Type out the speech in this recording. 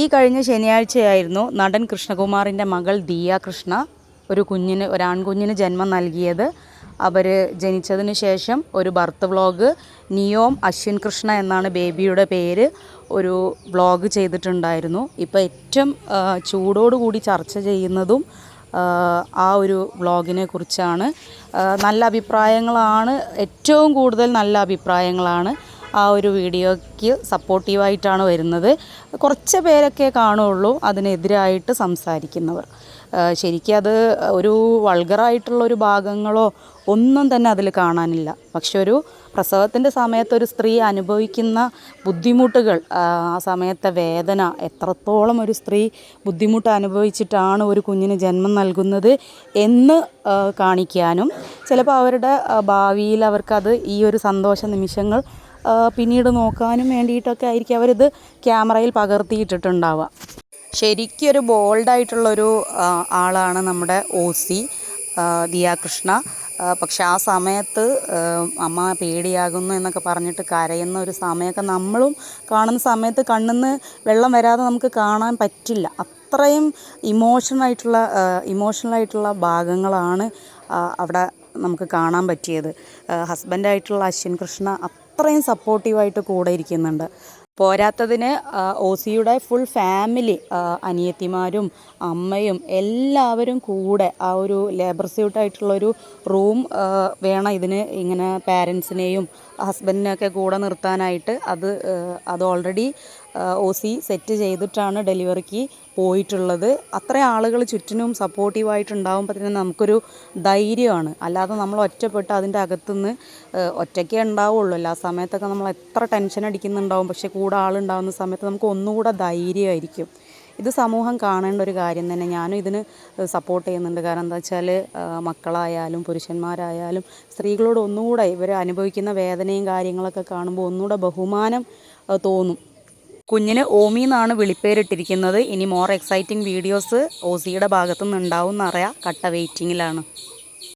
ഈ കഴിഞ്ഞ ശനിയാഴ്ചയായിരുന്നു നടൻ കൃഷ്ണകുമാറിന്റെ മകൾ ദിയ കൃഷ്ണ ഒരു കുഞ്ഞിന് ഒരു ആൺകുഞ്ഞിന് ജന്മം നൽകിയത്. അവർ ജനിച്ചതിന് ശേഷം ഒരു ബർത്ത് വ്ളോഗ് നിയോം അശ്വിൻ കൃഷ്ണ എന്നാണ് ബേബിയുടെ പേര് ഒരു വ്ളോഗ് ചെയ്തിട്ടുണ്ടായിരുന്നു. ഇപ്പോൾ ഏറ്റവും ചൂടോടുകൂടി ചർച്ച ചെയ്യുന്നതും ആ ഒരു വ്ളോഗിനെ കുറിച്ചാണ്. നല്ല അഭിപ്രായങ്ങളാണ് ഏറ്റവും കൂടുതൽ നല്ല അഭിപ്രായങ്ങളാണ്. ആ ഒരു വീഡിയോയ്ക്ക് സപ്പോർട്ടീവായിട്ടാണ് വരുന്നത്. കുറച്ച് പേരൊക്കെ കാണുള്ളൂ അതിനെതിരായിട്ട് സംസാരിക്കുന്നവർ. ശരിക്കും അത് ഒരു വൾഗറായിട്ടുള്ള ഒരു ഭാഗങ്ങളോ ഒന്നും തന്നെ അതിൽ കാണാനില്ല. പക്ഷെ ഒരു പ്രസവത്തിന്റെ സമയത്ത് ഒരു സ്ത്രീ അനുഭവിക്കുന്ന ബുദ്ധിമുട്ടുകൾ ആ സമയത്തെ വേദന എത്രത്തോളം ഒരു സ്ത്രീ ബുദ്ധിമുട്ട് അനുഭവിച്ചിട്ടാണ് ഒരു കുഞ്ഞിന് ജന്മം നൽകുന്നത് എന്ന് കാണിക്കാനും ചിലപ്പോൾ അവരുടെ ഭാവിയിൽ അവർക്കത് ഈ ഒരു സന്തോഷ നിമിഷങ്ങൾ പിന്നീട് നോക്കാനും വേണ്ടിയിട്ടൊക്കെ ആയിരിക്കും അവരിത് ക്യാമറയിൽ പകർത്തിയിട്ടിട്ടുണ്ടാവുക. ശരിക്കും ഒരു ബോൾഡായിട്ടുള്ളൊരു ആളാണ് നമ്മുടെ ഒ സി ദിയാകൃഷ്ണ. പക്ഷെ ആ സമയത്ത് അമ്മ പേടിയാകുന്നു എന്നൊക്കെ പറഞ്ഞിട്ട് കരയുന്ന ഒരു സമയമൊക്കെ നമ്മളും കാണുന്ന സമയത്ത് കണ്ണിന്ന് വെള്ളം വരാതെ നമുക്ക് കാണാൻ പറ്റില്ല. അത്രയും ഇമോഷണലായിട്ടുള്ള ഇമോഷണലായിട്ടുള്ള ഭാഗങ്ങളാണ് അവിടെ നമുക്ക് കാണാൻ പറ്റിയത്. ഹസ്ബൻഡായിട്ടുള്ള അശ്വിൻ കൃഷ്ണ അത്രയും സപ്പോർട്ടീവായിട്ട് കൂടെ ഇരിക്കുന്നുണ്ട്. പോരാത്തതിന് ഒ സിയുടെ ഫുൾ ഫാമിലി അനിയത്തിമാരും അമ്മയും എല്ലാവരും കൂടെ ആ ഒരു ലേബർ സ്യൂട്ടായിട്ടുള്ളൊരു റൂം വേണം ഇതിന് ഇങ്ങനെ പാരൻസിനെയും ഹസ്ബൻഡിനെയൊക്കെ കൂടെ നിർത്താനായിട്ട്. അത് അത് ഓൾറെഡി ഒ സി സെറ്റ് ചെയ്തിട്ടാണ് ഡെലിവറിക്ക് പോയിട്ടുള്ളത്. അത്രയും ആളുകൾ ചുറ്റിനും സപ്പോർട്ടീവായിട്ടുണ്ടാകുമ്പോൾ തന്നെ നമുക്കൊരു ധൈര്യമാണ്. അല്ലാതെ നമ്മൾ ഒറ്റപ്പെട്ട് അതിന്റെ അകത്തുനിന്ന് ഒറ്റയ്ക്കേ ഉണ്ടാവുള്ളൂ. എല്ലാ സമയത്തൊക്കെ നമ്മൾ എത്ര ടെൻഷൻ അടിക്കുന്നുണ്ടാവും പക്ഷേ കൂടെ ആളുണ്ടാവുന്ന സമയത്ത് നമുക്ക് ഒന്നുകൂടെ ധൈര്യമായിരിക്കും. ഇത് സമൂഹം കാണേണ്ട ഒരു കാര്യം തന്നെ. ഞാനും ഇതിന് സപ്പോർട്ട് ചെയ്യുന്നുണ്ട്. കാരണം എന്താ വെച്ചാൽ മക്കളായാലും പുരുഷന്മാരായാലും സ്ത്രീകളോട് ഒന്നുകൂടെ ഇവർ അനുഭവിക്കുന്ന വേദനയും കാര്യങ്ങളൊക്കെ കാണുമ്പോൾ ഒന്നുകൂടെ ബഹുമാനം തോന്നും. കുഞ്ഞിന് ഓമി എന്നാണ് വിളിപ്പേരിട്ടിരിക്കുന്നത്. ഇനി മോർ എക്സൈറ്റിംഗ് വീഡിയോസ് ഓസിയുടെ ഭാഗത്തു ഉണ്ടാവും എന്നറിയാം. കട്ട വെയിറ്റിങ്ങിലാണ്